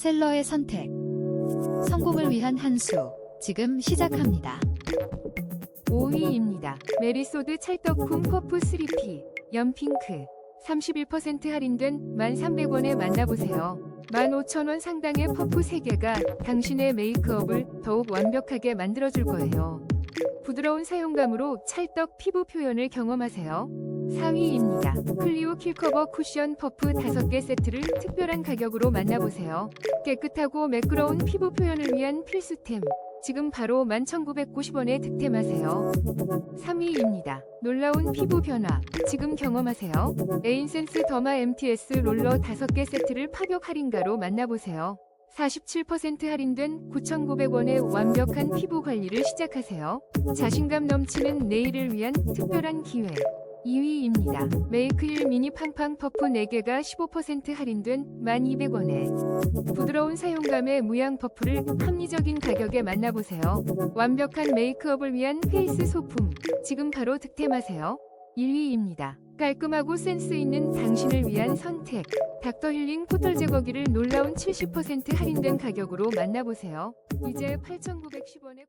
셀러의 선택. 성공을 위한 한 수. 지금 시작합니다. 5위입니다. 메리소드 찰떡궁 퍼프 3P 연핑크 31% 할인된 1,300원에 만나보세요. 15,000원 상당의 퍼프 3개가 당신의 메이크업을 더욱 완벽하게 만들어줄 거예요. 부드러운 사용감으로 찰떡 피부 표현을 경험하세요. 4위입니다. 클리오 킬커버 쿠션 퍼프 5개 세트를 특별한 가격으로 만나보세요. 깨끗하고 매끄러운 피부 표현을 위한 필수템. 지금 바로 11,990원에 득템하세요. 3위입니다. 놀라운 피부 변화. 지금 경험하세요. 에인센스 더마 MTS 롤러 5개 세트를 파격 할인가로 만나보세요. 47% 할인된 9,900원의 완벽한 피부 관리를 시작하세요. 자신감 넘치는 내일을 위한 특별한 기회. 2위입니다. 메이크일 미니 팡팡 퍼프 4개가 15% 할인된 1,200원에 부드러운 사용감의 무향 퍼프를 합리적인 가격에 만나보세요. 완벽한 메이크업을 위한 페이스 소품. 지금 바로 득템하세요. 1위입니다. 깔끔하고 센스 있는 당신을 위한 선택. 닥터 힐링 포털 제거기를 놀라운 70% 할인된 가격으로 만나보세요. 이제 8,910원에